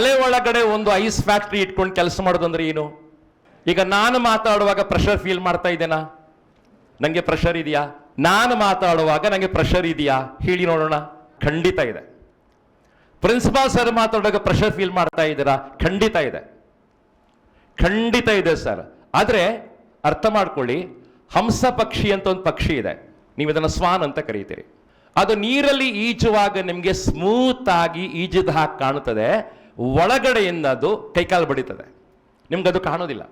ತಲೆ ಒಳಗಡೆ ಒಂದು ಐಸ್ ಫ್ಯಾಕ್ಟ್ರಿ ಇಟ್ಕೊಂಡು ಕೆಲಸ ಮಾಡೋದಂದ್ರೆ ಏನು? ಈಗ ನಾನು ಮಾತಾಡುವಾಗ ಪ್ರೆಷರ್ ಫೀಲ್ ಮಾಡ್ತಾ ಇದ್ದೇನಾ? ನನಗೆ ಪ್ರೆಷರ್ ಇದೆಯಾ? ನಾನು ಮಾತಾಡುವಾಗ ನನಗೆ ಪ್ರೆಷರ್ ಇದೆಯಾ? ಹೇಳಿ ನೋಡೋಣ. ಖಂಡಿತ ಇದೆ. ಪ್ರಿನ್ಸಿಪಾಲ್ ಸರ್ ಮಾತಾಡುವಾಗ ಪ್ರೆಷರ್ ಫೀಲ್ ಮಾಡ್ತಾ ಇದ್ದೀರಾ? ಖಂಡಿತ ಇದೆ. ಖಂಡಿತ ಇದೆ ಸರ್ ಆದರೆ ಅರ್ಥ ಮಾಡ್ಕೊಳ್ಳಿ, ಹಂಸ ಪಕ್ಷಿ ಅಂತ ಒಂದು ಪಕ್ಷಿ ಇದೆ. ನೀವು ಇದನ್ನು ಸ್ವಾನ್ ಅಂತ ಕರೀತೀರಿ. ಅದು ನೀರಲ್ಲಿ ಈಜುವಾಗ ನಿಮಗೆ ಸ್ಮೂತ್ ಆಗಿ ಈಜಿದ ಹಾಗೆ ಕಾಣುತ್ತದೆ. ಒಳಗಡೆಯಿಂದ ಅದು ಕೈಕಾಲು ಬಡಿತದೆ. ನಿಮ್ಗೆ ಅದು ಕಾಣೋದಿಲ್ಲ.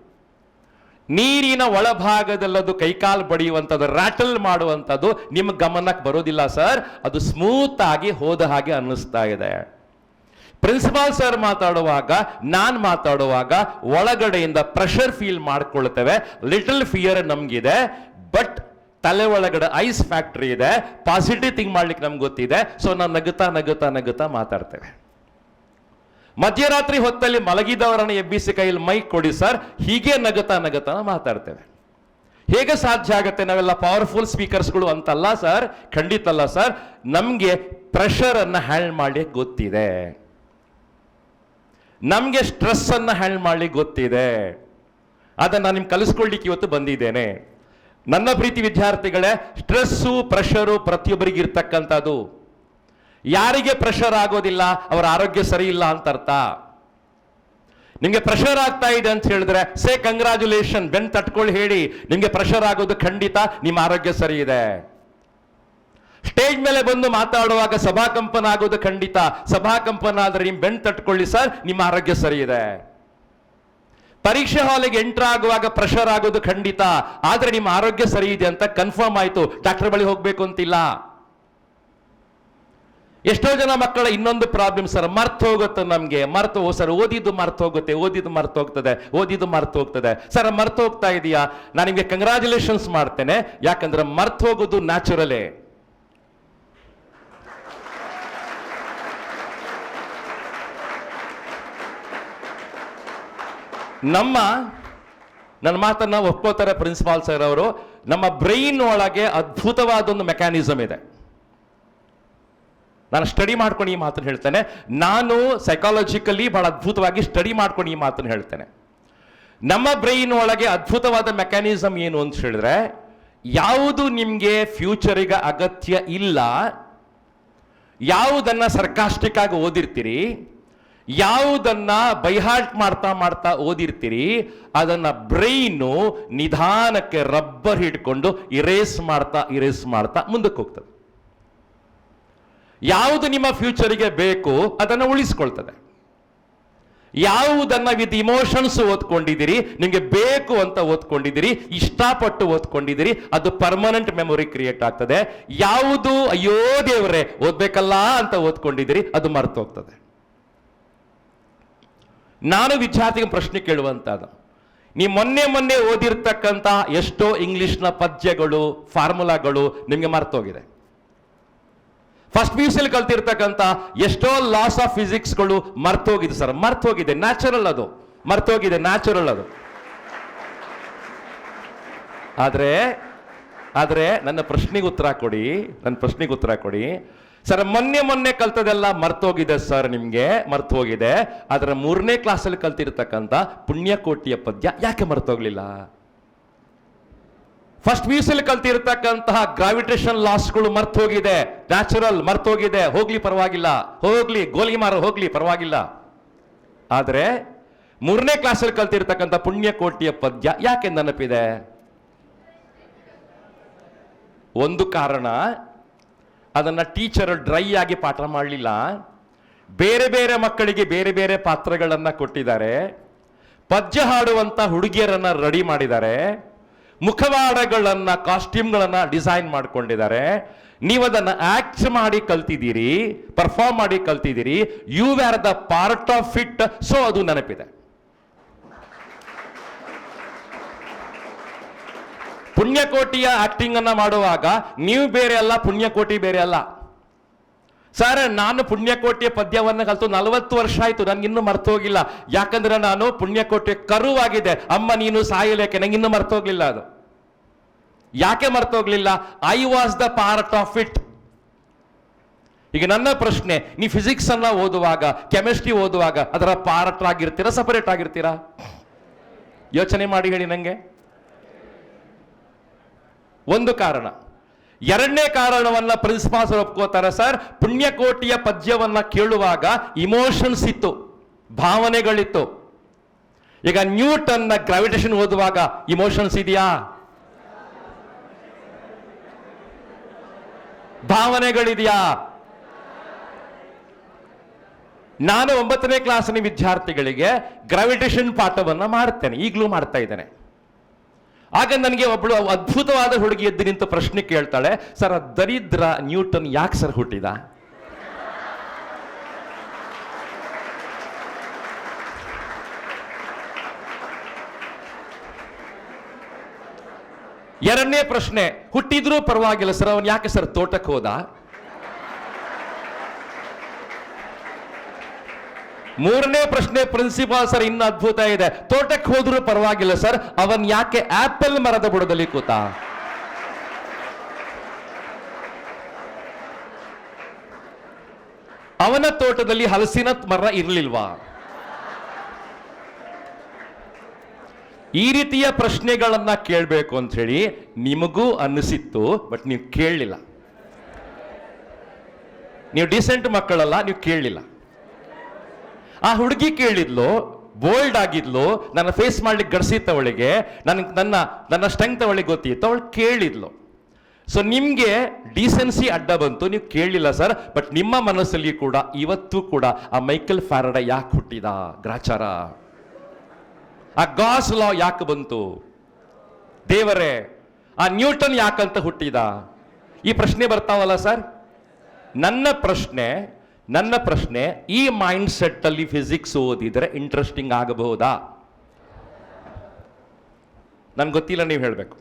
ನೀರಿನ ಒಳಭಾಗದಲ್ಲದು ಕೈಕಾಲು ಬಡಿಯುವಂಥದ್ದು ರ್ಯಾಟಲ್ ಮಾಡುವಂಥದ್ದು ನಿಮ್ಮ ಗಮನಕ್ಕೆ ಬರೋದಿಲ್ಲ ಸರ್. ಅದು ಸ್ಮೂತ್ ಆಗಿ ಹೋದ ಹಾಗೆ ಅನ್ನಿಸ್ತಾ ಇದೆ. ಪ್ರಿನ್ಸಿಪಾಲ್ ಸರ್ ಮಾತಾಡುವಾಗ, ನಾನು ಮಾತಾಡುವಾಗ ಒಳಗಡೆಯಿಂದ ಪ್ರೆಷರ್ ಫೀಲ್ ಮಾಡ್ಕೊಳ್ತೇವೆ. ಲಿಟಲ್ ಫಿಯರ್ ನಮಗಿದೆ. ಬಟ್ ತಲೆ ಒಳಗಡೆ ಐಸ್ ಫ್ಯಾಕ್ಟ್ರಿ ಇದೆ. ಪಾಸಿಟಿವ್ ಥಿಂಗ್ ಮಾಡ್ಲಿಕ್ಕೆ ನಮ್ಗೆ ಗೊತ್ತಿದೆ. ಸೊ ನಾನು ನಗುತ್ತಾ ನಗುತ್ತಾ ನಗುತ್ತಾ ಮಾತಾಡ್ತೇವೆ. ಮಧ್ಯರಾತ್ರಿ ಹೊತ್ತಲ್ಲಿ ಮಲಗಿದವರನ್ನು ಎಬ್ಬಿಸಿ ಕೈಯಲ್ಲಿ ಮೈಕ್ ಕೊಡಿ ಸರ್. ಹೀಗೆ ನಗತಾ ನಗತಾನ ಮಾತಾಡ್ತೇವೆ. ಹೇಗೆ ಸಾಧ್ಯ ಆಗುತ್ತೆ ನಾವೆಲ್ಲ ಪವರ್ಫುಲ್ ಸ್ಪೀಕರ್ಸ್ಗಳು ಅಂತಲ್ಲ ಸರ್? ಖಂಡಿತ ಅಲ್ಲ ಸರ್. ನಮಗೆ ಪ್ರೆಷರನ್ನು ಹ್ಯಾಂಡ್ ಮಾಡಿ ಗೊತ್ತಿದೆ. ನಮಗೆ ಸ್ಟ್ರೆಸ್ ಹ್ಯಾಂಡ್ ಮಾಡ್ಲಿಕ್ಕೆ ಗೊತ್ತಿದೆ. ಅದನ್ನು ನಾನು ನಿಮ್ಗೆ ಕಲಿಸ್ಕೊಳ್ಲಿಕ್ಕೆ ಇವತ್ತು ಬಂದಿದ್ದೇನೆ. ನನ್ನ ಪ್ರೀತಿ ವಿದ್ಯಾರ್ಥಿಗಳೇ ಸ್ಟ್ರೆಸ್ಸು ಪ್ರೆಷರು ಪ್ರತಿಯೊಬ್ಬರಿಗೆ ಇರ್ತಕ್ಕಂಥದ್ದು ಯಾರಿಗೆ ಪ್ರೆಷರ್ ಆಗೋದಿಲ್ಲ, ಅವರ ಆರೋಗ್ಯ ಸರಿ ಇಲ್ಲ ಅಂತ ಅರ್ಥ? ನಿಮಗೆ ಪ್ರೆಷರ್ ಆಗ್ತಾ ಇದೆ ಅಂತ ಹೇಳಿದ್ರೆ ಸೇ ಕಂಗ್ರಾಚುಲೇಷನ್ ಬೆನ್ ತಟ್ಕೊಳ್ಳಿ ಹೇಳಿ. ನಿಮಗೆ ಪ್ರೆಷರ್ ಆಗೋದು ಖಂಡಿತ ನಿಮ್ಮ ಆರೋಗ್ಯ ಸರಿ ಇದೆ. ಸ್ಟೇಜ್ ಮೇಲೆ ಬಂದು ಮಾತಾಡುವಾಗ ಸಭಾಕಂಪನ ಆಗೋದು ಖಂಡಿತ. ಸಭಾಕಂಪನ ಆದರೆ ನಿಮ್ಮ ಬೆನ್ ತಟ್ಕೊಳ್ಳಿ ಸರ್ ನಿಮ್ಮ ಆರೋಗ್ಯ ಸರಿ ಇದೆ. ಪರೀಕ್ಷೆ ಹಾಲಿಗೆ ಎಂಟರ್ ಆಗುವಾಗ ಪ್ರೆಷರ್ ಆಗೋದು ಖಂಡಿತ. ಆದರೆ ನಿಮ್ಮ ಆರೋಗ್ಯ ಸರಿ ಇದೆ ಅಂತ ಕನ್ಫರ್ಮ್ ಆಯಿತು. ಡಾಕ್ಟರ್ ಬಳಿ ಹೋಗಬೇಕು ಅಂತಿಲ್ಲ. ಎಷ್ಟೋ ಜನ ಮಕ್ಕಳ, ಇನ್ನೊಂದು ಪ್ರಾಬ್ಲಮ್ ಸರ್ ಮರ್ತು ಹೋಗುತ್ತೆ ನಮಗೆ. ಮರ್ತು ಸರ್ ಓದಿದ್ದು ಮರ್ತು ಹೋಗುತ್ತೆ, ಓದಿದ್ದು ಮರ್ತು ಹೋಗ್ತದೆ, ಓದಿದ್ದು ಮರ್ತು ಹೋಗ್ತದೆ. ಸರ್ ಮರ್ತು ಹೋಗ್ತಾ ಇದೆಯಾ? ನಾನು ನಿಮಗೆ ಕಂಗ್ರಾಚುಲೇಷನ್ಸ್ ಮಾಡ್ತೇನೆ. ಯಾಕಂದ್ರೆ ಮರ್ತು ಹೋಗೋದು ನ್ಯಾಚುರಲೇ ನಮ್ಮ, ನನ್ನ ಮಾತನ್ನ ಒಪ್ಕೋತಾರೆ ಪ್ರಿನ್ಸಿಪಾಲ್ ಸರ್ ಅವರು, ನಮ್ಮ ಬ್ರೈನ್ ಒಳಗೆ ಅದ್ಭುತವಾದ ಒಂದು ಮೆಕ್ಯಾನಿಸಮ್ ಇದೆ. ನಾನು ಸ್ಟಡಿ ಮಾಡ್ಕೊಂಡು ಈ ಮಾತನ್ನು ಹೇಳ್ತೇನೆ. ನಾನು ಸೈಕಾಲಜಿಕಲಿ ಬಹಳ ಅದ್ಭುತವಾಗಿ ಸ್ಟಡಿ ಮಾಡ್ಕೊಂಡು ಈ ಮಾತನ್ನು ಹೇಳ್ತೇನೆ. ನಮ್ಮ ಬ್ರೈನ್ ಒಳಗೆ ಅದ್ಭುತವಾದ ಮೆಕ್ಯಾನಿಸಮ್ ಏನು ಅಂತ ಹೇಳಿದ್ರೆ, ಯಾವುದು ನಿಮಗೆ ಫ್ಯೂಚರಿಗೆ ಅಗತ್ಯ ಇಲ್ಲ, ಯಾವುದನ್ನು ಸರ್ಕಾಸ್ಟಿಕ್ ಆಗಿ ಓದಿರ್ತೀರಿ, ಯಾವುದನ್ನ ಬೈಹಾರ್ಟ್ ಮಾಡ್ತಾ ಮಾಡ್ತಾ ಓದಿರ್ತೀರಿ, ಅದನ್ನ ಬ್ರೈನು ನಿಧಾನಕ್ಕೆ ರಬ್ಬರ್ ಹಿಡ್ಕೊಂಡು ಇರೇಸ್ ಮಾಡ್ತಾ ಇರೇಸ್ ಮಾಡ್ತಾ ಮುಂದಕ್ಕೆ ಹೋಗ್ತದೆ. ಯಾವುದು ನಿಮ್ಮ ಫ್ಯೂಚರಿಗೆ ಬೇಕು ಅದನ್ನು ಉಳಿಸ್ಕೊಳ್ತದೆ. ಯಾವುದನ್ನು ವಿತ್ ಇಮೋಷನ್ಸ್ ಓದ್ಕೊಂಡಿದ್ದೀರಿ, ನಿಮಗೆ ಬೇಕು ಅಂತ ಓದ್ಕೊಂಡಿದ್ದೀರಿ, ಇಷ್ಟಪಟ್ಟು ಓದ್ಕೊಂಡಿದ್ದೀರಿ, ಅದು ಪರ್ಮನೆಂಟ್ ಮೆಮೊರಿ ಕ್ರಿಯೇಟ್ ಆಗ್ತದೆ. ಯಾವುದು, ಅಯ್ಯೋ ದೇವರೇ, ಓದ್ಬೇಕಲ್ಲ ಅಂತ ಓದ್ಕೊಂಡಿದ್ದೀರಿ, ಅದು ಮರ್ತು ಹೋಗ್ತದೆ ನಾನು ವಿದ್ಯಾರ್ಥಿಗೆ ಪ್ರಶ್ನೆ ಕೇಳುವಂಥದ್ದು, ನೀವು ಮೊನ್ನೆ ಮೊನ್ನೆ ಓದಿರ್ತಕ್ಕಂಥ ಎಷ್ಟೋ ಇಂಗ್ಲಿಷ್ನ ಪದ್ಯಗಳು ಫಾರ್ಮುಲಾಗಳು ನಿಮಗೆ ಮರ್ತೋಗಿದೆ. ಫಸ್ಟ್ ಪಿ ಯು ಕಲ್ತಿರ್ತಕ್ಕಂಥ ಎಷ್ಟೋ ಲಾಸ್ ಆಫ್ ಫಿಸಿಕ್ಸ್ಗಳು ಮರ್ತೋಗಿದೆ ಸರ್ ಮರ್ತೋಗಿದೆ. ನ್ಯಾಚುರಲ್ ಅದು. ಮರ್ತೋಗಿದೆ ನ್ಯಾಚುರಲ್ ಅದು. ಆದರೆ ಆದರೆ ನನ್ನ ಪ್ರಶ್ನೆಗೆ ಉತ್ತರ ಕೊಡಿ, ನನ್ನ ಪ್ರಶ್ನೆಗೆ ಉತ್ತರ ಕೊಡಿ. ಸರ್ ಮೊನ್ನೆ ಮೊನ್ನೆ ಕಲ್ತದೆಲ್ಲ ಮರ್ತೋಗಿದೆ ಸರ್ ನಿಮ್ಗೆ, ಮರ್ತೋಗಿದೆ. ಆದರೆ ಮೂರನೇ ಕ್ಲಾಸಲ್ಲಿ ಕಲ್ತಿರ್ತಕ್ಕಂಥ ಪುಣ್ಯಕೋಟಿಯ ಪದ್ಯ ಯಾಕೆ ಮರ್ತೋಗ್ಲಿಲ್ಲ? ಫಸ್ಟ್ ಪಿ ಕಲ್ತಿರ್ತಕ್ಕಂತಹ ಗ್ರಾವಿಟೇಷನ್ ಲಾಸ್ಗಳು ಮರ್ತ್ ಹೋಗಿದೆ ನ್ಯಾಚುರಲ್ ಮರ್ತ್ ಹೋಗಿದೆ ಹೋಗ್ಲಿ ಪರವಾಗಿಲ್ಲ. ಹೋಗ್ಲಿ ಗೋಲಿ ಮಾರ ಹೋಗ್ಲಿ ಪರವಾಗಿಲ್ಲ. ಆದರೆ ಮೂರನೇ ಕ್ಲಾಸಲ್ಲಿ ಕಲ್ತಿರ್ತಕ್ಕಂಥ ಪುಣ್ಯಕೋಟಿಯ ಪದ್ಯ ಯಾಕೆ ನೆನಪಿದೆ? ಒಂದು ಕಾರಣ, ಅದನ್ನು ಟೀಚರ್ ಡ್ರೈ ಆಗಿ ಪಾಠ ಮಾಡಲಿಲ್ಲ. ಬೇರೆ ಬೇರೆ ಮಕ್ಕಳಿಗೆ ಬೇರೆ ಬೇರೆ ಪಾತ್ರಗಳನ್ನು ಕೊಟ್ಟಿದ್ದಾರೆ. ಪದ್ಯ ಹಾಡುವಂಥ ಹುಡುಗಿಯರನ್ನು ರೆಡಿ ಮಾಡಿದ್ದಾರೆ. ಮುಖವಾಡಗಳನ್ನ, ಕಾಸ್ಟ್ಯೂಮ್ಗಳನ್ನು ಡಿಸೈನ್ ಮಾಡಿಕೊಂಡಿದ್ದಾರೆ. ನೀವು ಅದನ್ನ ಆಕ್ಟ್ ಮಾಡಿ ಕಲ್ತಿದ್ದೀರಿ, ಪರ್ಫಾರ್ಮ್ ಮಾಡಿ ಕಲ್ತಿದ್ದೀರಿ, you are the part of it, so ಅದು ನೆನಪಿದೆ. ಪುಣ್ಯಕೋಟಿಯ ಆಕ್ಟಿಂಗ್ ಅನ್ನ ಮಾಡುವಾಗ, ನೀವು ಬೇರೆ ಅಲ್ಲ, ಪುಣ್ಯಕೋಟಿ ಬೇರೆ ಅಲ್ಲ. ಸರ್, ನಾನು ಪುಣ್ಯಕೋಟಿಯ ಪದ್ಯವನ್ನು ಕಲಿತು ನಲವತ್ತು ವರ್ಷ ಆಯಿತು ನನಗಿನ್ನೂ ಮರ್ತೋಗಿಲ್ಲ ಯಾಕಂದ್ರೆ ನಾನು ಪುಣ್ಯಕೋಟೆ ಕರುವಾಗಿದೆ. ಅಮ್ಮ, ನೀನು ಸಾಯಲೇಕೆ? ನನಗಿನ್ನೂ ಮರ್ತೋಗ್ಲಿಲ್ಲ ಅದು. ಯಾಕೆ ಮರ್ತೋಗ್ಲಿಲ್ಲ I was the part of it ಈಗ ನನ್ನ ಪ್ರಶ್ನೆ, ನೀ ಫಿಸಿಕ್ಸ್ ಅನ್ನ ಓದುವಾಗ ಕೆಮಿಸ್ಟ್ರಿ ಓದುವಾಗ, ಅದರ ಪಾರ್ಟ್ ಆಗಿರ್ತೀರಾ ಸಪರೇಟ್ ಆಗಿರ್ತೀರಾ? ಯೋಚನೆ ಮಾಡಿ ಹೇಳಿ ನಂಗೆ. ಒಂದು ಕಾರಣ. ಎರಡನೇ ಕಾರಣವನ್ನ ಪ್ರಿನ್ಸಿಪಾಲ್ ಸರ್ ಒಪ್ಕೋತಾರೆ ಸರ್ ಪುಣ್ಯಕೋಟಿಯ ಪದ್ಯವನ್ನ ಕೇಳುವಾಗ ಇಮೋಷನ್ಸ್ ಇತ್ತು, ಭಾವನೆಗಳಿತ್ತು. ಈಗ ನ್ಯೂಟನ್ನ ಗ್ರಾವಿಟೇಷನ್ ಓದುವಾಗ ಇಮೋಷನ್ಸ್ ಇದೆಯಾ? ಭಾವನೆಗಳಿದೆಯಾ? ನಾನು ಒಂಬತ್ತನೇ ಕ್ಲಾಸಿನ ವಿದ್ಯಾರ್ಥಿಗಳಿಗೆ ಗ್ರಾವಿಟೇಷನ್ ಪಾಠವನ್ನು ಮಾಡ್ತೇನೆ, ಈಗಲೂ ಮಾಡ್ತಾ ಇದ್ದೇನೆ. ಆಗ ನನಗೆ ಒಬ್ಬಳು ಅದ್ಭುತವಾದ ಹುಡುಗಿ ಎದ್ದು ನಿಂತು ಪ್ರಶ್ನೆ ಕೇಳ್ತಾಳೆ, ಸರ್, ಆ ದರಿದ್ರ ನ್ಯೂಟನ್ ಯಾಕೆ ಸರ್ ಹುಟ್ಟಿದ? ಎರಡನೇ ಪ್ರಶ್ನೆ, ಹುಟ್ಟಿದ್ರೂ ಪರವಾಗಿಲ್ಲ ಸರ್, ಅವನು ಯಾಕೆ ಸರ್ ತೋಟಕ್ಕೆ ಹೋದ? ಮೂರನೇ ಪ್ರಶ್ನೆ ಪ್ರಿನ್ಸಿಪಾಲ್ ಸರ್, ಇನ್ನು ಅದ್ಭುತ ಇದೆ. ತೋಟಕ್ಕೆ ಹೋದ್ರೂ ಪರವಾಗಿಲ್ಲ ಸರ್, ಅವನ್ ಯಾಕೆ ಆಪಲ್ ಮರದ ಬುಡದಲ್ಲಿ ಕೂತ? ಅವನ ತೋಟದಲ್ಲಿ ಹಲಸಿನ ಮರ ಇರಲಿಲ್ವಾ? ಈ ರೀತಿಯ ಪ್ರಶ್ನೆಗಳನ್ನ ಕೇಳಬೇಕು ಅಂತ ಹೇಳಿ ನಿಮಗೂ ಅನ್ನಿಸಿತ್ತು, ಬಟ್ ನೀವು ಕೇಳಲಿಲ್ಲ. ನೀವು ಡಿಸೆಂಟ್ ಮಕ್ಕಳಲ್ಲ, ನೀವು ಕೇಳಲಿಲ್ಲ. ಆ ಹುಡುಗಿ ಕೇಳಿದ್ಲು ಬೋಲ್ಡ್ ಆಗಿದ್ಲು, ನನ್ನ ಫೇಸ್ ಮಾಡ್ಲಿಕ್ಕೆ ಗಡಿಸಿತ್ತು ಅವಳಿಗೆ ನನ್ನ ನನ್ನ ನನ್ನ ಸ್ಟ್ರೆಂಗ್ತ್ ಅವಳಿಗೆ ಗೊತ್ತಿತ್ತು, ಅವಳು ಕೇಳಿದ್ಲು. ಸೊ ನಿಮಗೆ ಡಿಸೆನ್ಸಿ ಅಡ್ಡ ಬಂತು, ನೀವು ಕೇಳಲಿಲ್ಲ ಸರ್ ಬಟ್ ನಿಮ್ಮ ಮನಸ್ಸಲ್ಲಿ ಕೂಡ, ಇವತ್ತು ಕೂಡ ಆ ಮೈಕಲ್ ಫ್ಯಾರಡ ಯಾಕೆ ಹುಟ್ಟಿದ? ಗ್ರಾಚಾರ. ಆ ಗಾಸ್ ಲಾ ಯಾಕೆ ಬಂತು? ದೇವರೇ, ಆ ನ್ಯೂಟನ್ ಯಾಕಂತ ಹುಟ್ಟಿದ? ಈ ಪ್ರಶ್ನೆ ಬರ್ತಾವಲ್ಲ ಸರ್ ನನ್ನ ಪ್ರಶ್ನೆ ನನ್ನ ಪ್ರಶ್ನೆ, ಈ ಮೈಂಡ್ ಸೆಟ್ ಅಲ್ಲಿ ಫಿಸಿಕ್ಸ್ ಓದಿದ್ರೆ ಇಂಟ್ರೆಸ್ಟಿಂಗ್ ಆಗಬಹುದಾ? ನನ್ಗೆ ಗೊತ್ತಿಲ್ಲ, ನೀವು ಹೇಳಬೇಕು.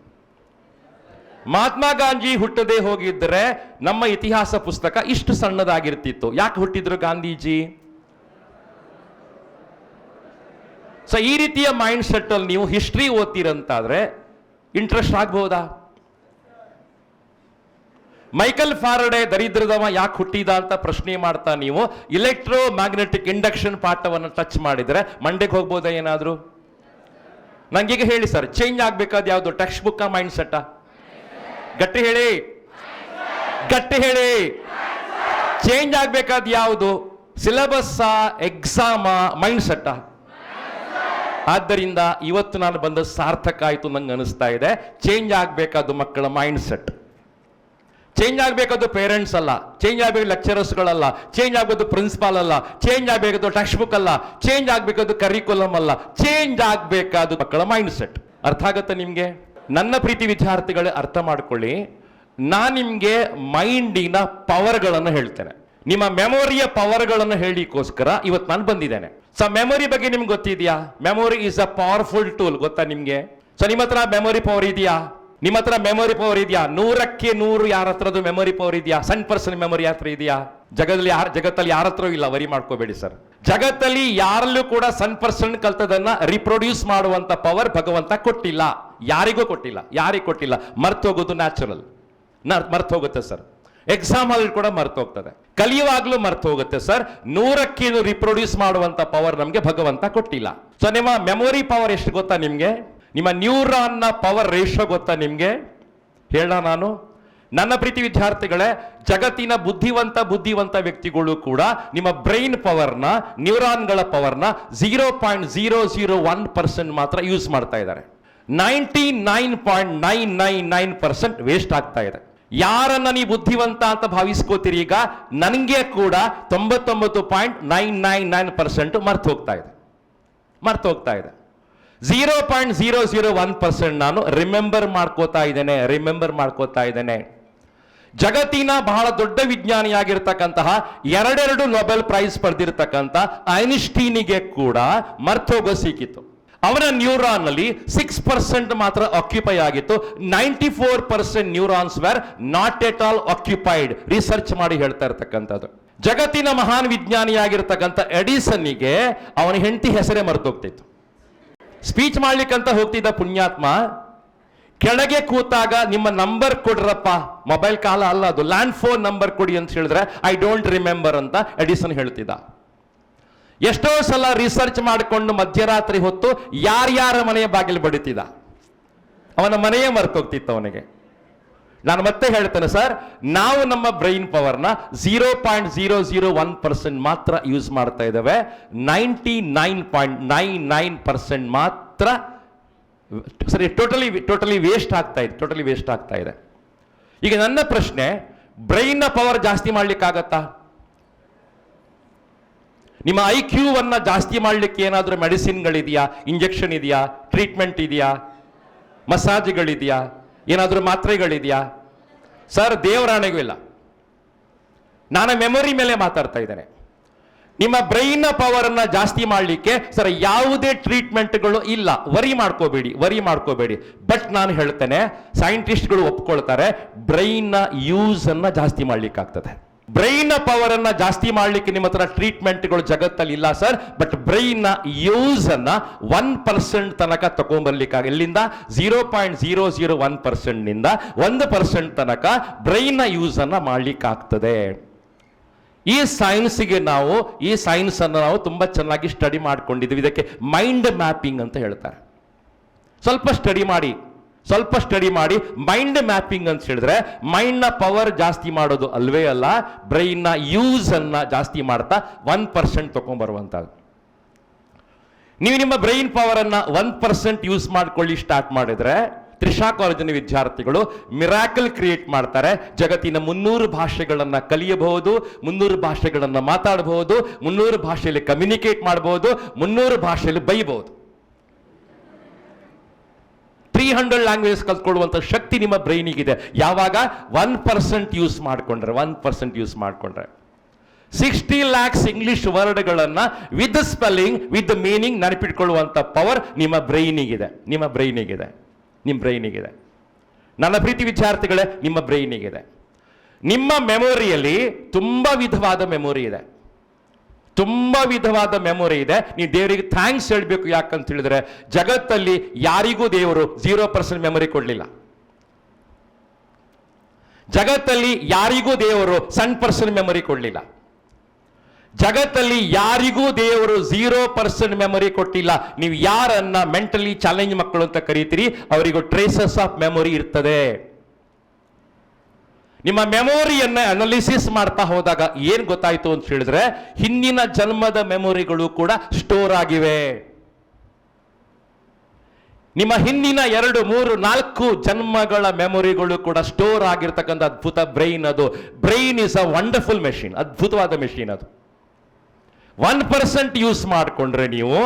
ಮಹಾತ್ಮ ಗಾಂಧಿ ಹುಟ್ಟದೆ ಹೋಗಿದ್ರೆ ನಮ್ಮ ಇತಿಹಾಸ ಪುಸ್ತಕ ಇಷ್ಟು ಸಣ್ಣದಾಗಿರ್ತಿತ್ತು. ಯಾಕೆ ಹುಟ್ಟಿದ್ರು ಗಾಂಧೀಜಿ? ಸೊ ಈ ರೀತಿಯ ಮೈಂಡ್ ಸೆಟ್ ಅಲ್ಲಿ ನೀವು ಹಿಸ್ಟ್ರಿ ಓದ್ತೀರಂತಾದರೆ ಇಂಟ್ರೆಸ್ಟ್ ಆಗ್ಬಹುದಾ? ಮೈಕಲ್ ಫಾರಡೆ ದರಿದ್ರದವ ಯಾಕೆ ಹುಟ್ಟಿದ ಅಂತ ಪ್ರಶ್ನೆ ಮಾಡ್ತಾ ನೀವು ಇಲೆಕ್ಟ್ರೋ ಮ್ಯಾಗ್ನೆಟಿಕ್ ಇಂಡಕ್ಷನ್ ಪಾಠವನ್ನು ಟಚ್ ಮಾಡಿದರೆ ಮಂಡೆಗೆ ಹೋಗ್ಬೋದಾ ಏನಾದರೂ? ನಂಗೀಗ ಹೇಳಿ ಸರ್ ಚೇಂಜ್ ಆಗ್ಬೇಕಾದ ಯಾವುದು? ಟೆಕ್ಸ್ಟ್ ಬುಕ್ ಮೈಂಡ್ ಸೆಟ್ಟ ಗಟ್ಟಿ ಹೇಳಿ. ಗಟ್ಟಿ ಹೇಳಿ. ಚೇಂಜ್ ಆಗ್ಬೇಕಾದ ಯಾವುದು? ಸಿಲೆಬಸ್ ಎಕ್ಸಾಮ ಮೈಂಡ್ ಸೆಟ್ಟ ಆದ್ದರಿಂದ ಇವತ್ತು ನಾನು ಬಂದ ಸಾರ್ಥಕ ಆಯಿತು ನಂಗೆ ಅನಿಸ್ತಾ ಇದೆ. ಚೇಂಜ್ ಆಗಬೇಕಾದ ಮಕ್ಕಳ ಮೈಂಡ್ ಸೆಟ್ ಚೇಂಜ್ ಆಗಬೇಕಾದ್ದು ಪೇರೆಂಟ್ಸ್ ಅಲ್ಲ. ಚೇಂಜ್ ಆಗಬೇಕು ಲೆಕ್ಚರರ್ಸ್ಗಳಲ್ಲ ಚೇಂಜ್ ಆಗೋದು ಪ್ರಿನ್ಸಿಪಾಲ್ ಅಲ್ಲ. ಚೇಂಜ್ ಆಗಬೇಕಾದ್ದು ಟೆಕ್ಸ್ಟ್ ಬುಕ್ ಅಲ್ಲ. ಚೇಂಜ್ ಆಗಬೇಕಾದ್ದು ಕರಿಕುಲಮ್ ಅಲ್ಲ. ಚೇಂಜ್ ಆಗಬೇಕಾದ ಮಕ್ಕಳ ಮೈಂಡ್ ಸೆಟ್ ಅರ್ಥ ಆಗುತ್ತೆ ನಿಮಗೆ? ನನ್ನ ಪ್ರೀತಿ ವಿದ್ಯಾರ್ಥಿಗಳೇ, ಅರ್ಥ ಮಾಡ್ಕೊಳ್ಳಿ. ನಾನು ನಿಮಗೆ ಮೈಂಡಿನ ಪವರ್ಗಳನ್ನು ಹೇಳ್ತೇನೆ. ನಿಮ್ಮ ಮೆಮೊರಿಯ ಪವರ್ಗಳನ್ನು ಹೇಳಿಕೋಸ್ಕರ ಇವತ್ತು ನಾನು ಬಂದಿದ್ದೇನೆ. ಸೊ ಮೆಮೊರಿ ಬಗ್ಗೆ ನಿಮ್ಗೆ ಗೊತ್ತಿದೆಯಾ? Memory is a powerful tool ಗೊತ್ತಾ ನಿಮಗೆ? ಸೊ ನಿಮ್ಮ ಹತ್ರ ಮೆಮೊರಿ ಪವರ್ ಇದೆಯಾ? ನಿಮ್ಮ ಹತ್ರ ಮೆಮೊರಿ ಪವರ್ ಇದೆಯಾ? ನೂರಕ್ಕೆ ನೂರು ಯಾರ ಹತ್ರದ್ದು ಮೆಮೊರಿ ಪವರ್ ಇದೆಯಾ? ಸಣ್ಣ ಪರ್ಸನ್ ಮೆಮೊರಿ ಹತ್ರ ಇದೆಯಾ? ಜಗದಲ್ಲಿ ಯಾರ ಜಗತ್ತಲ್ಲಿ ಯಾರ ಹತ್ರ ಇಲ್ಲ, ವರಿ ಮಾಡ್ಕೋಬೇಡಿ ಸರ್ ಜಗತ್ತಲ್ಲಿ ಯಾರಲ್ಲೂ ಕೂಡ ಸಣ್ಣ ಪರ್ಸನ್ ಕಲ್ತದನ್ನ ರಿಪ್ರೊಡ್ಯೂಸ್ ಮಾಡುವಂತ ಪವರ್ ಭಗವಂತ ಕೊಟ್ಟಿಲ್ಲ. ಯಾರಿಗೂ ಕೊಟ್ಟಿಲ್ಲ. ಯಾರಿಗೂ ಕೊಟ್ಟಿಲ್ಲ. ಮರ್ತೋಗೋದು ನ್ಯಾಚುರಲ್ ಮರ್ತು ಹೋಗುತ್ತೆ ಸರ್ ಎಕ್ಸಾಮ್ ಅಲ್ಲಿ ಕೂಡ ಮರ್ತು ಹೋಗ್ತದೆ. ಕಲಿಯುವಾಗ್ಲೂ ಮರ್ತು ಹೋಗುತ್ತೆ ಸರ್ ನೂರಕ್ಕೆ ರಿಪ್ರೊಡ್ಯೂಸ್ ಮಾಡುವಂತ ಪವರ್ ನಮಗೆ ಭಗವಂತ ಕೊಟ್ಟಿಲ್ಲ. ಸೊ ನಿಮ್ಮ ಮೆಮೊರಿ ಪವರ್ ಎಷ್ಟು ಗೊತ್ತಾ ನಿಮ್ಗೆ? ನಿಮ್ಮ ನ್ಯೂರಾನ್ನ ಪವರ್ ರೇಷೋ ಗೊತ್ತಾ ನಿಮಗೆ? ಹೇಳ ನಾನು. ನನ್ನ ಪ್ರೀತಿ ವಿದ್ಯಾರ್ಥಿಗಳೇ, ಜಗತ್ತಿನ ಬುದ್ಧಿವಂತ ಬುದ್ಧಿವಂತ ವ್ಯಕ್ತಿಗಳು ಕೂಡ ನಿಮ್ಮ ಬ್ರೈನ್ ಪವರ್ನ, ನ್ಯೂರಾನ್ಗಳ ಪವರ್ನ zero point zero zero one percent ಮಾತ್ರ ಯೂಸ್ ಮಾಡ್ತಾ ಇದ್ದಾರೆ. Ninety nine point nine nine nine percent waste ಆಗ್ತಾ ಇದೆ. ಯಾರನ್ನ ನೀವು ಬುದ್ಧಿವಂತ ಅಂತ ಭಾವಿಸ್ಕೋತೀರಿ ಈಗ, ನನಗೆ ಕೂಡ ತೊಂಬತ್ತೊಂಬತ್ತು point nine nine nine percent ಮರ್ತು ಹೋಗ್ತಾ ಇದೆ. ಮರ್ತು ಹೋಗ್ತಾ ಇದೆ. Zero point zero zero one percent ನಾನು ರಿಮೆಂಬರ್ ಮಾಡ್ಕೋತಾ ಇದ್ದೇನೆ ರಿಮೆಂಬರ್ ಮಾಡ್ಕೋತಾ ಇದ್ದೇನೆ. ಜಗತ್ತಿನ ಬಹಳ ದೊಡ್ಡ ವಿಜ್ಞಾನಿಯಾಗಿರ್ತಕ್ಕಂತಹ ಎರಡೆರಡು ನೊಬೆಲ್ ಪ್ರೈಸ್ ಪಡೆದಿರ್ತಕ್ಕಂಥ ಐನ್ಸ್ಟೀನಿಗೆ ಕೂಡ ಮರ್ತೋಗೋ ಸಿಕ್ಕಿತ್ತು ಅವನ ನ್ಯೂರಾನ್ ಅಲ್ಲಿ ಸಿಕ್ಸ್ ಪರ್ಸೆಂಟ್ ಮಾತ್ರ ಆಕ್ಯುಪೈ ಆಗಿತ್ತು. Ninety four percent neurons were not at all occupied research ಮಾಡಿ ಹೇಳ್ತಾ ಇರ್ತಕ್ಕಂಥದ್ದು. ಜಗತ್ತಿನ ಮಹಾನ್ ವಿಜ್ಞಾನಿಯಾಗಿರ್ತಕ್ಕಂಥ ಎಡಿಸನ್ನಿಗೆ ಅವನ ಹೆಂಡತಿ ಹೆಸರೇ ಮರ್ತೋಗ್ತಿತ್ತು. ಸ್ಪೀಚ್ ಮಾಡ್ಲಿಕ್ಕಂತ ಹೋಗ್ತಿದ್ದ ಪುಣ್ಯಾತ್ಮ, ಕೆಳಗೆ ಕೂತಾಗ ನಿಮ್ಮ ನಂಬರ್ ಕೊಡ್ರಪ್ಪ. ಮೊಬೈಲ್ ಕಾಲ ಅಲ್ಲ ಅದು ಲ್ಯಾಂಡ್ ಫೋನ್ ನಂಬರ್ ಕೊಡಿ ಅಂತ ಹೇಳಿದ್ರೆ ಐ ಡೋಂಟ್ ರಿಮೆಂಬರ್ ಅಂತ ಎಡಿಸನ್ ಹೇಳ್ತಿದ್ದ. ಎಷ್ಟೋ ಸಲ ರಿಸರ್ಚ್ ಮಾಡಿಕೊಂಡು ಮಧ್ಯರಾತ್ರಿ ಹೊತ್ತು ಯಾರ್ಯಾರ ಮನೆಯ ಬಾಗಿಲು ಬಡಿತಿದ್ದ? ಅವನ ಮನೆಯೇ ಮರ್ತೋಗ್ತಿತ್ತು ಅವನಿಗೆ. ನಾನು ಮತ್ತೆ ಹೇಳ್ತೇನೆ ಸರ್ ನಾವು ನಮ್ಮ brain ಪವರ್ನ zero point zero zero one percent ಮಾತ್ರ ಯೂಸ್ ಮಾಡ್ತಾ ಇದ್ದೇವೆ. Ninety nine point nine nine percent ಮಾತ್ರ, ಸರಿ ಟೋಟಲಿ ಟೋಟಲಿ ವೇಸ್ಟ್ ಆಗ್ತಾ ಇದೆ ಟೋಟಲಿ ವೇಸ್ಟ್ ಆಗ್ತಾ ಇದೆ. ಈಗ ನನ್ನ ಪ್ರಶ್ನೆ ಬ್ರೈನ್ನ ಪವರ್ ಜಾಸ್ತಿ ಮಾಡಲಿಕ್ಕಾಗತ್ತಾ? ನಿಮ್ಮ ಐ ಕ್ಯೂವನ್ನು ಜಾಸ್ತಿ ಮಾಡಲಿಕ್ಕೆ ಏನಾದರೂ ಮೆಡಿಸಿನ್ಗಳಿದೆಯಾ ಇಂಜೆಕ್ಷನ್ ಇದೆಯಾ? ಟ್ರೀಟ್ಮೆಂಟ್ ಇದೆಯಾ? ಮಸಾಜ್ಗಳಿದೆಯಾ ಏನಾದರೂ ಮಾತ್ರೆಗಳಿದೆಯಾ? ಸರ್ ದೇವರಾಣೆಗೂ ಇಲ್ಲ. ನಾನು ಮೆಮೊರಿ ಮೇಲೆ ಮಾತಾಡ್ತಾ ಇದ್ದೇನೆ. ನಿಮ್ಮ ಬ್ರೈನ್ ಪವರ್ ಅನ್ನ ಜಾಸ್ತಿ ಮಾಡಲಿಕ್ಕೆ ಸರ್, ಯಾವುದೇ ಟ್ರೀಟ್ಮೆಂಟ್ಗಳು ಇಲ್ಲ. ವರಿ ಮಾಡ್ಕೋಬೇಡಿ ವರಿ ಮಾಡ್ಕೋಬೇಡಿ. ಬಟ್ ನಾನು ಹೇಳ್ತೇನೆ ಸೈಂಟಿಸ್ಟ್ಗಳು ಒಪ್ಕೊಳ್ತಾರೆ ಬ್ರೈನ್ ಯೂಸ್ ಅನ್ನ ಜಾಸ್ತಿ ಮಾಡ್ಲಿಕ್ಕಾಗ್ತದೆ. ಬ್ರೈನ್ ಪವರ್ ಅನ್ನ ಜಾಸ್ತಿ ಮಾಡ್ಲಿಕ್ಕೆ ನಿಮ್ಮ ಹತ್ರ ಟ್ರೀಟ್ಮೆಂಟ್ಗಳು ಜಗತ್ತಲ್ಲಿ ಇಲ್ಲ ಸರ್ ಬಟ್ ಬ್ರೈನ್ ಯೂಸ್ ಅನ್ನ ಒನ್ ಪರ್ಸೆಂಟ್ ತನಕ ತಗೊಂಡ್ಬರ್ಲಿಕ್ಕಾಗ ಎಲ್ಲಿಂದ zero point zero zero one ಪರ್ಸೆಂಟ್ನಿಂದ ಒಂದು ಪರ್ಸೆಂಟ್ ತನಕ ಬ್ರೈನ್ ಯೂಸ್ ಅನ್ನ ಮಾಡ್ಲಿಕ್ಕಾಗ್ತದೆ. ಈ ಸೈನ್ಸ್ಗೆ ನಾವು, ಈ ಸೈನ್ಸ್ ಅನ್ನು ನಾವು ತುಂಬಾ ಚೆನ್ನಾಗಿ ಸ್ಟಡಿ ಮಾಡ್ಕೊಂಡಿದ್ವಿ. ಇದಕ್ಕೆ ಮೈಂಡ್ ಮ್ಯಾಪಿಂಗ್ ಅಂತ ಹೇಳ್ತಾರೆ. ಸ್ವಲ್ಪ ಸ್ಟಡಿ ಮಾಡಿ. ಸ್ವಲ್ಪ ಸ್ಟಡಿ ಮಾಡಿ ಮೈಂಡ್ ಮ್ಯಾಪಿಂಗ್ ಅಂತ ಹೇಳಿದ್ರೆ ಮೈಂಡ್ನ ಪವರ್ ಜಾಸ್ತಿ ಮಾಡೋದು ಅಲ್ವೇ ಅಲ್ಲ ಬ್ರೈನ್ನ ಯೂಸ್ ಅನ್ನ ಜಾಸ್ತಿ ಮಾಡ್ತಾ ಒನ್ ಪರ್ಸೆಂಟ್ ತೊಗೊಂಡ್ಬರುವಂಥದ್ದು ನೀವು ನಿಮ್ಮ ಬ್ರೈನ್ ಪವರ್ ಅನ್ನ ಒನ್ ಪರ್ಸೆಂಟ್ ಯೂಸ್ ಮಾಡ್ಕೊಳ್ಳಿ ಸ್ಟಾರ್ಟ್ ಮಾಡಿದ್ರೆ, ತ್ರಿಷಾ ಕಾಲೇಜಿನ ವಿದ್ಯಾರ್ಥಿಗಳು ಮಿರಾಕಲ್ ಕ್ರಿಯೇಟ್ ಮಾಡ್ತಾರೆ. ಜಗತ್ತಿನ ಮುನ್ನೂರು ಭಾಷೆಗಳನ್ನು ಕಲಿಯಬಹುದು, ಮುನ್ನೂರು ಭಾಷೆಗಳನ್ನು ಮಾತಾಡಬಹುದು, ಮುನ್ನೂರು ಭಾಷೆಯಲ್ಲಿ ಕಮ್ಯುನಿಕೇಟ್ ಮಾಡಬಹುದು, ಮುನ್ನೂರು ಭಾಷೆಯಲ್ಲಿ ಬೈಬಹುದು. ಹಂಡ್ರೆಡ್ ಲ್ಯಾಂಗ್ವೇಜ್ ಕಲ್ತ್ಕೊಳ್ಳುವಂಥ ಶಕ್ತಿ ನಿಮ್ಮ ಬ್ರೈನಿಗಿದೆ. ಯಾವಾಗ? ಒನ್ ಪರ್ಸೆಂಟ್ ಯೂಸ್ ಮಾಡ್ಕೊಂಡ್ರೆ ಒನ್ ಪರ್ಸೆಂಟ್ ಯೂಸ್ ಮಾಡ್ಕೊಂಡ್ರೆ. ಸಿಕ್ಸ್ಟಿ ಲ್ಯಾಕ್ಸ್ ಇಂಗ್ಲಿಷ್ ವರ್ಡ್ಗಳನ್ನು ವಿತ್ ಸ್ಪೆಲ್ಲಿಂಗ್ ವಿತ್ ಮೀನಿಂಗ್ ನೆನಪಿಟ್ಕೊಳ್ಳುವಂಥ ಪವರ್ ನಿಮ್ಮ ಬ್ರೈನಿಗಿದೆ. ನಿಮ್ಮ ಬ್ರೈನಿಗಿದೆ. ನಿಮ್ಮ ಬ್ರೈನಿಗಿದೆ. ನನ್ನ ಪ್ರೀತಿ ವಿದ್ಯಾರ್ಥಿಗಳೇ, ನಿಮ್ಮ ಬ್ರೈನಿಗಿದೆ. ನಿಮ್ಮ ಮೆಮೊರಿಯಲ್ಲಿ ತುಂಬಾ ವಿಧವಾದ ಮೆಮೊರಿ ಇದೆ. ತುಂಬಾ ವಿಧವಾದ ಮೆಮೊರಿ ಇದೆ. ನೀವು ದೇವರಿಗೆ ಥ್ಯಾಂಕ್ಸ್ ಹೇಳಬೇಕು ಯಾಕಂತ ಹೇಳಿದ್ರೆ, ಜಗತ್ತಲ್ಲಿ ಯಾರಿಗೂ ದೇವರು ಜೀರೋ ಪರ್ಸೆಂಟ್ ಮೆಮೊರಿ ಕೊಡಲಿಲ್ಲ. ಜಗತ್ತಲ್ಲಿ ಯಾರಿಗೂ ದೇವರು ಸಣ್ಣ ಪರ್ಸೆಂಟ್ ಮೆಮೊರಿ ಕೊಡಲಿಲ್ಲ. ಜಗತ್ತಲ್ಲಿ ಯಾರಿಗೂ ದೇವರು ಝೀರೋ ಪರ್ಸೆಂಟ್ ಮೆಮೊರಿ ಕೊಟ್ಟಿಲ್ಲ. ನೀವು ಯಾರನ್ನ ಮೆಂಟಲಿ ಚಾಲೆಂಜ್ ಮಕ್ಕಳು ಅಂತ ಕರೀತೀರಿ, ಅವರಿಗೂ ಟ್ರೇಸಸ್ ಆಫ್ ಮೆಮೊರಿ ಇರ್ತದೆ. ನಿಮ್ಮ ಮೆಮೊರಿಯನ್ನ ಅನಾಲಿಸಿಸ್ ಮಾಡ್ತಾ ಹೋದಾಗ ಏನು ಗೊತ್ತಾಯಿತು ಅಂತ ಹೇಳಿದ್ರೆ ಹಿಂದಿನ ಜನ್ಮದ ಮೆಮೊರಿಗಳು ಕೂಡ ಸ್ಟೋರ್ ಆಗಿವೆ. ನಿಮ್ಮ ಹಿಂದಿನ ಎರಡು, ಮೂರು, ನಾಲ್ಕು ಜನ್ಮಗಳ ಮೆಮೊರಿಗಳು ಕೂಡ ಸ್ಟೋರ್ ಆಗಿರ್ತಕ್ಕಂಥ ಅದ್ಭುತ ಬ್ರೈನ್ ಅದು. Brain is a wonderful machine ಅದ್ಭುತವಾದ ಮೆಷಿನ್ ಅದು. ಒನ್ ಪರ್ಸೆಂಟ್ ಯೂಸ್ ಮಾಡಿಕೊಂಡ್ರೆ ನೀವು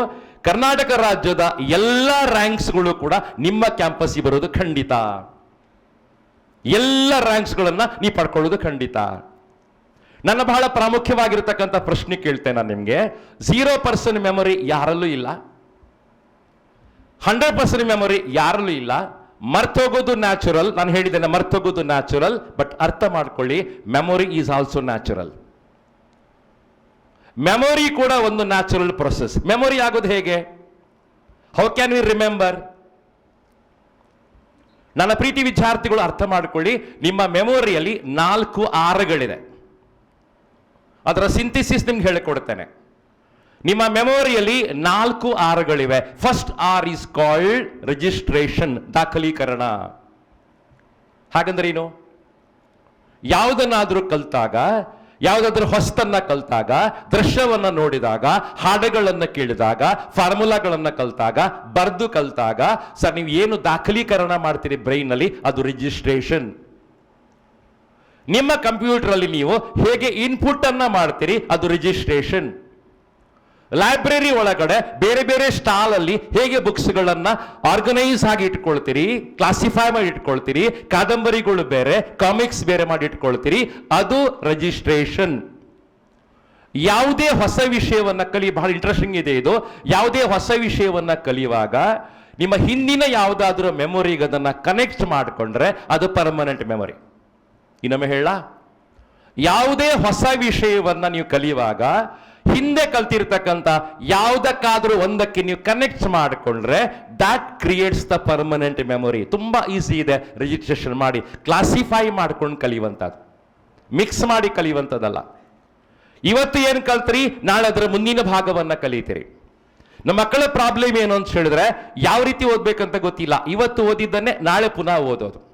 ಕರ್ನಾಟಕ ರಾಜ್ಯದ ಎಲ್ಲ ರ್ಯಾಂಕ್ಸ್ಗಳು ಕೂಡ ನಿಮ್ಮ ಕ್ಯಾಂಪಸ್ಗೆ ಬರೋದು ಖಂಡಿತ. ಎಲ್ಲ ರ್ಯಾಂಕ್ಸ್ಗಳನ್ನು ನೀವು ಪಡ್ಕೊಳ್ಳೋದು ಖಂಡಿತ. ನನ್ನ ಬಹಳ ಪ್ರಾಮುಖ್ಯವಾಗಿರ್ತಕ್ಕಂಥ ಪ್ರಶ್ನೆ ಕೇಳ್ತೇನೆ ನಾನು ನಿಮಗೆ. ಝೀರೋ ಪರ್ಸೆಂಟ್ ಮೆಮೊರಿ ಯಾರಲ್ಲೂ ಇಲ್ಲ. ಹಂಡ್ರೆಡ್ ಪರ್ಸೆಂಟ್ ಮೆಮೊರಿ ಯಾರಲ್ಲೂ ಇಲ್ಲ. ಮರ್ತೋಗೋದು ನ್ಯಾಚುರಲ್ ನಾನು ಹೇಳಿದ್ದೇನೆ ಮರ್ತೋಗೋದು ನ್ಯಾಚುರಲ್ ಬಟ್ ಅರ್ಥ ಮಾಡ್ಕೊಳ್ಳಿ memory is also natural memory ಕೂಡ ಒಂದು ನ್ಯಾಚುರಲ್ ಪ್ರೊಸೆಸ್ ಮೆಮೊರಿ ಆಗೋದು ಹೇಗೆ? ಹೌ ಕ್ಯಾನ್ ವಿ ರಿಮೆಂಬರ್ ನನ್ನ ಪ್ರೀತಿ ವಿದ್ಯಾರ್ಥಿಗಳು ಅರ್ಥ ಮಾಡಿಕೊಳ್ಳಿ, ನಿಮ್ಮ ಮೆಮೊರಿಯಲ್ಲಿ ನಾಲ್ಕು ಆರಗಳಿದೆ. ಅದರ ಸಿಂಥಿಸಿಸ್ ನಿಮ್ಗೆ ಹೇಳಿಕೊಡ್ತೇನೆ. ನಿಮ್ಮ ಮೆಮೊರಿಯಲ್ಲಿ ನಾಲ್ಕು ಆರ್ಗಳಿವೆ. First R is called registration ದಾಖಲೀಕರಣ. ಹಾಗಂದ್ರೆ ಏನು? ಯಾವುದನ್ನಾದರೂ ಕಲ್ತಾಗ ಯಾವುದಾದ್ರೂ ಹೊಸತನ್ನ ಕಲ್ತಾಗ, ದೃಶ್ಯವನ್ನ ನೋಡಿದಾಗ, ಹಾಡುಗಳನ್ನು ಕೇಳಿದಾಗ, ಫಾರ್ಮುಲಾಗಳನ್ನ ಕಲ್ತಾಗ, ಬರೆದು ಕಲ್ತಾಗ, ಸರ್ ನೀವು ಏನು ದಾಖಲೀಕರಣ ಮಾಡ್ತೀರಿ ಬ್ರೈನ್ ಅಲ್ಲಿ ಅದು ರಿಜಿಸ್ಟ್ರೇಷನ್. ನಿಮ್ಮ ಕಂಪ್ಯೂಟರ್ ಅಲ್ಲಿ ನೀವು ಹೇಗೆ ಇನ್ಪುಟ್ ಅನ್ನ ಮಾಡ್ತೀರಿ? ಅದು ರಿಜಿಸ್ಟ್ರೇಷನ್. ಲೈಬ್ರರಿ ಒಳಗಡೆ ಬೇರೆ ಬೇರೆ ಸ್ಟಾಲ್ ಅಲ್ಲಿ ಹೇಗೆ ಬುಕ್ಸ್ಗಳನ್ನ ಆರ್ಗನೈಸ್ ಆಗಿ ಇಟ್ಕೊಳ್ತೀರಿ ಕ್ಲಾಸಿಫೈ ಮಾಡಿ ಇಟ್ಕೊಳ್ತೀರಿ, ಕಾದಂಬರಿಗಳು ಬೇರೆ ಕಾಮಿಕ್ಸ್ ಬೇರೆ ಮಾಡಿ ಇಟ್ಕೊಳ್ತೀರಿ, ಅದು ರಿಜಿಸ್ಟ್ರೇಷನ್ ಯಾವುದೇ ಹೊಸ ವಿಷಯವನ್ನ ಕಲಿ, ಬಹಳ ಇಂಟ್ರೆಸ್ಟಿಂಗ್ ಇದೆ ಇದು. ಯಾವುದೇ ಹೊಸ ವಿಷಯವನ್ನ ಕಲಿಯುವಾಗ ನಿಮ್ಮ ಹಿಂದಿನ ಯಾವುದಾದ್ರೂ ಮೆಮೊರಿಗೆ ಅದನ್ನ ಕನೆಕ್ಟ್ ಮಾಡಿಕೊಂಡ್ರೆ ಅದು ಪರ್ಮನೆಂಟ್ ಮೆಮೊರಿ ಇನ್ನೊಮ್ಮೆ ಹೇಳ. ಯಾವುದೇ ಹೊಸ ವಿಷಯವನ್ನ ನೀವು ಕಲಿಯುವಾಗ ಹಿಂದೆ ಕಲ್ತಿರ್ತಕ್ಕಂಥ ಯಾವುದಕ್ಕಾದರೂ ಒಂದಕ್ಕೆ ನೀವು ಕನೆಕ್ಟ್ ಮಾಡಿಕೊಂಡ್ರೆ that creates the permanent memory ತುಂಬ ಈಸಿ ಇದೆ ರಿಜಿಸ್ಟ್ರೇಷನ್ ಮಾಡಿ ಕ್ಲಾಸಿಫೈ ಮಾಡ್ಕೊಂಡು ಕಲಿಯುವಂಥದ್ದು. ಮಿಕ್ಸ್ ಮಾಡಿ ಕಲಿಯುವಂಥದ್ದಲ್ಲ. ಇವತ್ತು ಏನು ಕಲ್ತ್ರಿ? ನಾಳೆ ಅದರ ಮುಂದಿನ ಭಾಗವನ್ನು ಕಲಿತೀರಿ. ನಮ್ಮ ಮಕ್ಕಳ ಪ್ರಾಬ್ಲಮ್ ಏನು ಅಂತ ಹೇಳಿದ್ರೆ ಯಾವ ರೀತಿ ಓದಬೇಕಂತ ಗೊತ್ತಿಲ್ಲ. ಇವತ್ತು ಓದಿದ್ದನ್ನೇ ನಾಳೆ ಪುನಃ ಓದೋದು.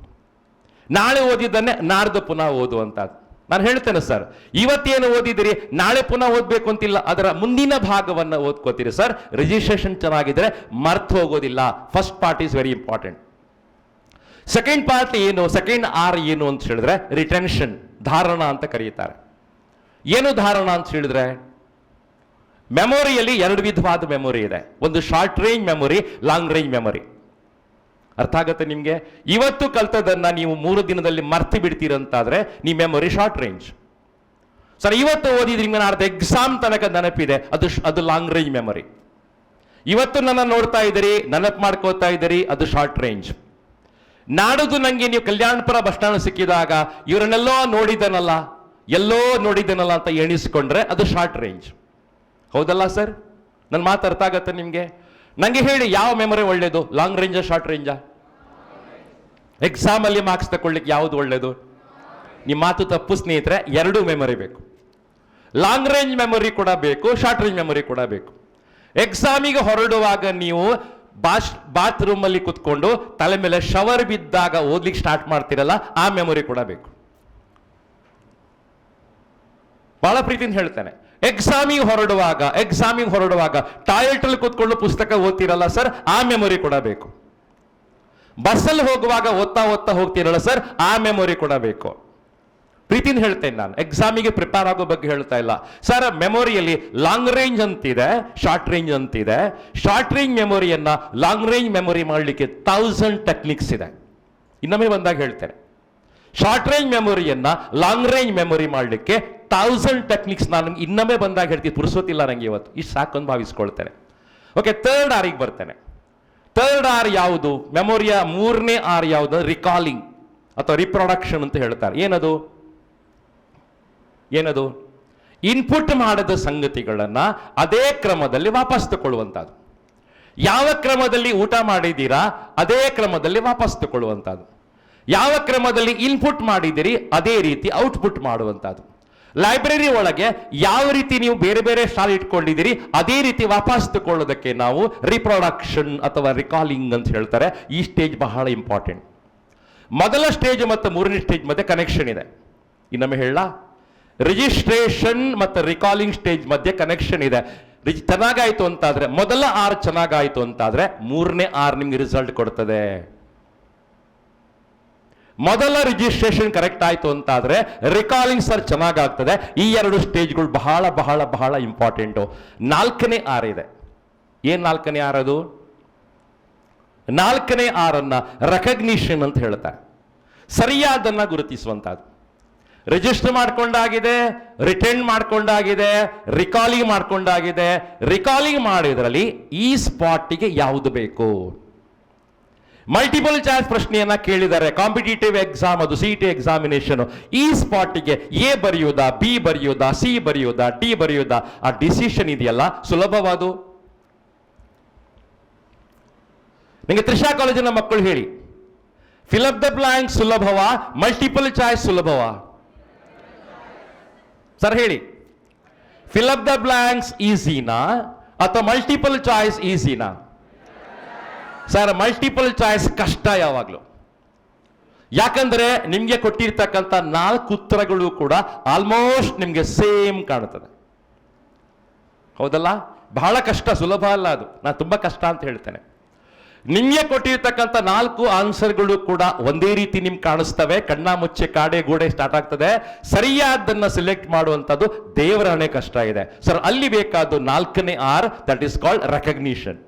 ನಾಳೆ ಓದಿದ್ದನ್ನೇ ನಾಡ್ದು ಪುನಃ ಓದುವಂಥದ್ದು. ನಾನು ಹೇಳ್ತೇನೆ ಸರ್, ಇವತ್ತೇನು ಓದಿದಿರಿ ನಾಳೆ ಪುನಃ ಓದಬೇಕು ಅಂತಿಲ್ಲ, ಅದರ ಮುಂದಿನ ಭಾಗವನ್ನು ಓದ್ಕೋತೀರಿ ಸರ್. ರಿಜಿಸ್ಟ್ರೇಷನ್ ಚೆನ್ನಾಗಿದ್ರೆ ಮರ್ತು ಹೋಗೋದಿಲ್ಲ. First part is very important second part ಏನು ಸೆಕೆಂಡ್ ಆರ್ ಏನು ಅಂತ ಹೇಳಿದ್ರೆ ರಿಟೆನ್ಷನ್ ಧಾರಣ ಅಂತ ಕರೀತಾರೆ. ಏನು ಧಾರಣ ಅಂತ ಹೇಳಿದ್ರೆ ಮೆಮೊರಿಯಲ್ಲಿ ಎರಡು ವಿಧವಾದ ಮೆಮೊರಿ ಇದೆ. ಒಂದು short range memory long range memory ಅರ್ಥ ಆಗುತ್ತೆ ನಿಮಗೆ? ಇವತ್ತು ಕಲ್ತದನ್ನ ನೀವು ಮೂರು ದಿನದಲ್ಲಿ ಮರ್ತು ಬಿಡ್ತೀರಂತಾದ್ರೆ ನಿಮ್ಮ ಮೆಮೊರಿ ಶಾರ್ಟ್ ರೇಂಜ್ ಸರ್, ಇವತ್ತು ಓದಿದ್ರೆ ನಿಮ್ಗೆ ನಾಡ್ದು ಎಕ್ಸಾಮ್ ತನಕ ನೆನಪಿದೆ. ಅದು ಅದು ಲಾಂಗ್ ರೇಂಜ್ ಮೆಮೊರಿ ಇವತ್ತು ನನ್ನ ನೋಡ್ತಾ ಇದ್ದೀರಿ, ನೆನಪು ಮಾಡ್ಕೋತಾ ಇದ್ದೀರಿ, ಅದು ಶಾರ್ಟ್ ರೇಂಜ್ ನಾಡೋದು ನನಗೆ ನೀವು ಕಲ್ಯಾಣಪುರ ಬಸ್ ಸ್ಟ್ಯಾಂಡ್ ಸಿಕ್ಕಿದಾಗ ಇವರನ್ನೆಲ್ಲೋ ನೋಡಿದನಲ್ಲ, ಎಲ್ಲೋ ನೋಡಿದನಲ್ಲ ಅಂತ ಎಣಿಸ್ಕೊಂಡ್ರೆ ಅದು ಶಾರ್ಟ್ ರೇಂಜ್ ಹೌದಲ್ಲ ಸರ್? ನನ್ನ ಮಾತು ಅರ್ಥ ಆಗತ್ತೆ ನಿಮಗೆ? ನಂಗೆ ಹೇಳಿ ಯಾವ ಮೆಮೊರಿ ಒಳ್ಳೇದು? ಲಾಂಗ್ ರೇಂಜಾ ಶಾರ್ಟ್ ರೇಂಜಾ ಎಕ್ಸಾಮ್ ಅಲ್ಲಿ ಮಾರ್ಕ್ಸ್ ತಗೊಳ್ಳಿಕ್ಕೆ ಯಾವುದು ಒಳ್ಳೇದು? ನಿಮ್ಮ ಮಾತು ತಪ್ಪು ಸ್ನೇಹಿತರೆ, ಎರಡೂ ಮೆಮೊರಿ ಬೇಕು. ಲಾಂಗ್ ರೇಂಜ್ ಮೆಮೊರಿ ಕೂಡ ಬೇಕು ಶಾರ್ಟ್ ರೇಂಜ್ ಮೆಮೊರಿ ಕೂಡ ಬೇಕು. ಎಕ್ಸಾಮಿಗೆ ಹೊರಡುವಾಗ ನೀವು ಬಾಶ್ ಬಾತ್ರೂಮಲ್ಲಿ ಕುತ್ಕೊಂಡು ತಲೆ ಮೇಲೆ ಶವರ್ ಬಿದ್ದಾಗ ಓದ್ಲಿಕ್ಕೆ ಸ್ಟಾರ್ಟ್ ಮಾಡ್ತಿರಲ್ಲ, ಆ ಮೆಮೊರಿ ಕೂಡ ಬೇಕು. ಬಹಳ ಪ್ರೀತಿಯಿಂದ ಹೇಳ್ತೇನೆ. ಎಕ್ಸಾಮಿಗೆ ಹೊರಡುವಾಗ ಎಕ್ಸಾಮಿಗೆ ಹೊರಡುವಾಗ ಟಾಯ್ಲೆಟ್ ಅಲ್ಲಿ ಕೂತ್ಕೊಂಡು ಪುಸ್ತಕ ಓದ್ತಿರಲ್ಲ ಸರ್ ಆ ಮೆಮೊರಿ ಕೊಡಬೇಕು. ಬಸ್ಸಲ್ಲಿ ಹೋಗುವಾಗ ಓದ್ತಾ ಓದ್ತಾ ಹೋಗ್ತಿರಲ್ಲ ಸರ್ ಆ ಮೆಮೊರಿ ಕೊಡಬೇಕು. ಪ್ರೀತಿನ ಹೇಳ್ತೇನೆ ನಾನು ಎಕ್ಸಾಮಿಗೆ ಪ್ರಿಪೇರ್ ಆಗೋ ಬಗ್ಗೆ ಹೇಳ್ತಾ ಇಲ್ಲ. ಸರ್ ಮೆಮೊರಿಯಲ್ಲಿ ಲಾಂಗ್ ರೇಂಜ್ ಅಂತಿದೆ ಶಾರ್ಟ್ ರೇಂಜ್ ಅಂತಿದೆ. ಶಾರ್ಟ್ ರೇಂಜ್ ಮೆಮೊರಿಯನ್ನ ಲಾಂಗ್ ರೇಂಜ್ ಮೆಮೊರಿ ಮಾಡಲಿಕ್ಕೆ ಥೌಸಂಡ್ ಟೆಕ್ನಿಕ್ಸ್ ಇದೆ. ಇನ್ನೊಮ್ಮೆ ಬಂದಾಗ ಹೇಳ್ತೇನೆ. ಶಾರ್ಟ್ ರೇಂಜ್ ಮೆಮೊರಿಯನ್ನ ಲಾಂಗ್ ರೇಂಜ್ ಮೆಮೊರಿ ಮಾಡಲಿಕ್ಕೆ ತೌಸಂಡ್ ಟೆಕ್ನಿಕ್ಸ್ ನಾನು ಇನ್ನೊಮ್ಮೆ ಬಂದಾಗ ಹೇಳ್ತೀನಿ ಪುರುಸೋತಿಲ್ಲ ನಂಗೆ ಇವತ್ತು. ಇಷ್ಟು ಸಾಕೊಂದು ಭಾವಿಸ್ಕೊಳ್ತೇನೆ. ಓಕೆ ತರ್ಡ್ ಆರಿಗೆ ಬರ್ತೇನೆ. ತರ್ಡ್ ಆರ್ ಯಾವುದು? ಮೆಮೊರಿಯ ಮೂರನೇ ಆರ್ ಯಾವುದು? ರಿಕಾಲಿಂಗ್ ಅಥವಾ ರಿಪ್ರೊಡಕ್ಷನ್ ಅಂತ ಹೇಳ್ತಾರೆ. ಏನದು? ಏನದು? ಇನ್ಪುಟ್ ಮಾಡದ ಸಂಗತಿಗಳನ್ನು ಅದೇ ಕ್ರಮದಲ್ಲಿ ವಾಪಸ್ ತಗೊಳ್ಳುವಂಥದ್ದು. ಯಾವ ಕ್ರಮದಲ್ಲಿ ಊಟ ಮಾಡಿದ್ದೀರಾ, ಅದೇ ಕ್ರಮದಲ್ಲಿ ವಾಪಸ್ ತಗೊಳ್ಳುವಂಥದ್ದು. ಯಾವ ಕ್ರಮದಲ್ಲಿ ಇನ್ಪುಟ್ ಮಾಡಿದಿರಿ ಅದೇ ರೀತಿ ಔಟ್ಪುಟ್ ಮಾಡುವಂಥದ್ದು. ಲೈಬ್ರರಿ ಒಳಗೆ ಯಾವ ರೀತಿ ನೀವು ಬೇರೆ ಬೇರೆ ಸ್ಟಾಲ್ ಇಟ್ಕೊಂಡಿದ್ದೀರಿ, ಅದೇ ರೀತಿ ವಾಪಸ್ ತಗೊಳ್ಳೋದಕ್ಕೆ ನಾವು ರಿಪ್ರೊಡಕ್ಷನ್ ಅಥವಾ ರಿಕಾಲಿಂಗ್ ಅಂತ ಹೇಳ್ತಾರೆ. ಈ ಸ್ಟೇಜ್ ಬಹಳ ಇಂಪಾರ್ಟೆಂಟ್ ಮೊದಲ ಸ್ಟೇಜ್ ಮತ್ತು ಮೂರನೇ ಸ್ಟೇಜ್ ಮಧ್ಯೆ ಕನೆಕ್ಷನ್ ಇದೆ. ಇನ್ನೊಮ್ಮೆ ಹೇಳ. ರಿಜಿಸ್ಟ್ರೇಷನ್ ಮತ್ತು ರಿಕಾಲಿಂಗ್ ಸ್ಟೇಜ್ ಮಧ್ಯೆ ಕನೆಕ್ಷನ್ ಇದೆ. ರಿಜ್ ಚೆನ್ನಾಗಾಯಿತು ಅಂತಾದ್ರೆ, ಮೊದಲ ಆರ್ ಚೆನ್ನಾಗಾಯಿತು ಅಂತಾದ್ರೆ, ಮೂರನೇ ಆರ್ ನಿಮ್ಗೆ ರಿಸಲ್ಟ್ ಕೊಡ್ತದೆ. ಮೊದಲ ರಿಜಿಸ್ಟ್ರೇಷನ್ ಕರೆಕ್ಟ್ ಆಯಿತು ಅಂತಾದರೆ ರಿಕಾಲಿಂಗ್ ಸರ್ ಚೆನ್ನಾಗಾಗ್ತದೆ. ಈ ಎರಡು ಸ್ಟೇಜ್ಗಳು ಬಹಳ ಬಹಳ ಬಹಳ ಇಂಪಾರ್ಟೆಂಟು ನಾಲ್ಕನೇ ಆರ್ ಇದೆ. ಏನು ನಾಲ್ಕನೇ ಆರ್ ಅದು? ನಾಲ್ಕನೇ ಆರನ್ನು ರೆಕಗ್ನಿಷನ್ ಅಂತ ಹೇಳ್ತಾರೆ. ಸರಿಯಾದನ್ನು ಗುರುತಿಸುವಂಥದ್ದು. ರಿಜಿಸ್ಟರ್ ಮಾಡ್ಕೊಂಡಾಗಿದೆ ರಿಟರ್ನ್ ಮಾಡ್ಕೊಂಡಾಗಿದೆ ರಿಕಾಲಿಂಗ್ ಮಾಡ್ಕೊಂಡಾಗಿದೆ. ರಿಕಾಲಿಂಗ್ ಮಾಡಿದ್ರಲ್ಲಿ ಈ ಸ್ಪಾಟಿಗೆ ಯಾವುದು ಬೇಕು? ಮಲ್ಟಿಪಲ್ ಚಾಯ್ಸ್ ಪ್ರಶ್ನೆಯನ್ನ ಕೇಳಿದ್ದಾರೆ. ಕಾಂಪಿಟೇಟಿವ್ ಎಕ್ಸಾಮ್ ಅದು ಸಿ ಟಿ ಎಕ್ಸಾಮಿನೇಷನ್ ಈ ಸ್ಪಾಟಿಗೆ ಎ ಬರೆಯೋದಾ ಬಿ ಬರೆಯೋದಾ ಸಿ ಬರೆಯುವುದಾ ಡಿ ಬರೆಯೋದಾ ಆ ಡಿಸಿಷನ್ ಇದೆಯಲ್ಲ? ಸುಲಭವಾದು? ನಿಮಗೆ ತ್ರಿಷಾ ಕಾಲೇಜಿನ ಮಕ್ಕಳು ಹೇಳಿ. ಫಿಲಪ್ ದ ಬ್ಲಾಂಕ್ ಸುಲಭವ? ಮಲ್ಟಿಪಲ್ ಚಾಯ್ಸ್ ಸುಲಭವ? ಸರ್ ಹೇಳಿ. ಫಿಲಪ್ ದ ಬ್ಲಾಂಕ್ಸ್ ಈಸಿನಾ ಅಥವಾ ಮಲ್ಟಿಪಲ್ ಚಾಯ್ಸ್ ಈಸಿನಾ ಸರ್ ಮಲ್ಟಿಪಲ್ ಚಾಯ್ಸ್ ಕಷ್ಟ ಯಾವಾಗಲೂ. ಯಾಕಂದರೆ ನಿಮಗೆ ಕೊಟ್ಟಿರ್ತಕ್ಕಂಥ ನಾಲ್ಕು ಉತ್ತರಗಳು ಕೂಡ ಆಲ್ಮೋಸ್ಟ್ ನಿಮಗೆ ಸೇಮ್ ಕಾಣುತ್ತದೆ. ಹೌದಲ್ಲ? ಬಹಳ ಕಷ್ಟ, ಸುಲಭ ಅಲ್ಲ ಅದು. ನಾನು ತುಂಬ ಕಷ್ಟ ಅಂತ ಹೇಳ್ತೇನೆ. ನಿಮಗೆ ಕೊಟ್ಟಿರ್ತಕ್ಕಂಥ ನಾಲ್ಕು ಆನ್ಸರ್ಗಳು ಕೂಡ ಒಂದೇ ರೀತಿ ನಿಮ್ಗೆ ಕಾಣಿಸ್ತವೆ. ಕಣ್ಣ ಮುಚ್ಚೆ, ಕಾಡೆ ಗೋಡೆ ಸ್ಟಾರ್ಟ್ ಆಗ್ತದೆ. ಸರಿಯಾದ್ದನ್ನು ಸೆಲೆಕ್ಟ್ ಮಾಡುವಂಥದ್ದು ದೇವರ ಹಣೆ ಕಷ್ಟ ಇದೆ. ಸರ್, ಅಲ್ಲಿ ಬೇಕಾದ್ದು ನಾಲ್ಕನೇ R that is called recognition